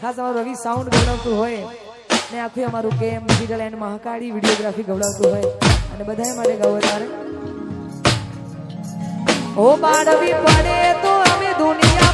ખાસ અમારું રવિ સાઉન્ડ ગવડાવતું હોય ને આખું અમારું કેમ ડિજિટલ એન્ડ મહાકાળી વિડીયોગ્રાફી ગવડાવતું હોય અને બધાય માટે ગાવું તારે. ઓ બાળવી પડે તો અમે દુનિયા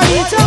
What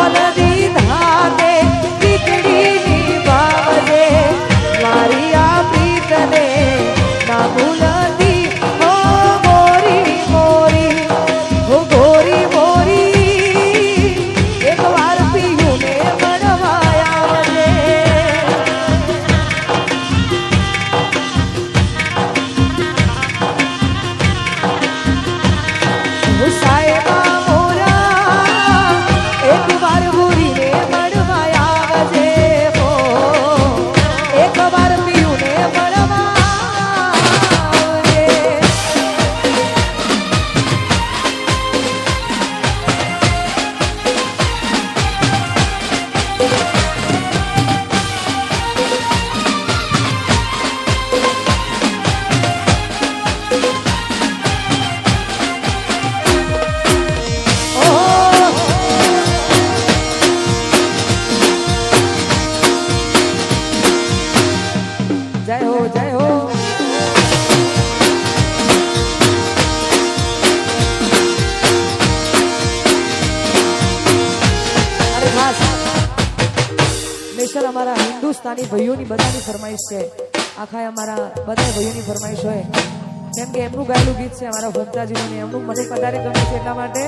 all of it. Special અમારા હિન્દુસ્તાની ભાઈઓની બધાની ફરમાઈશ છે. આખા અમારા બધા ભાઈઓની ફરમાઈશ હોય. કેમ કે એમનું ગાયેલું ગીત છે અમારા ભક્તાજીનું એમનું મને વધારે ગમે છે એટલા માટે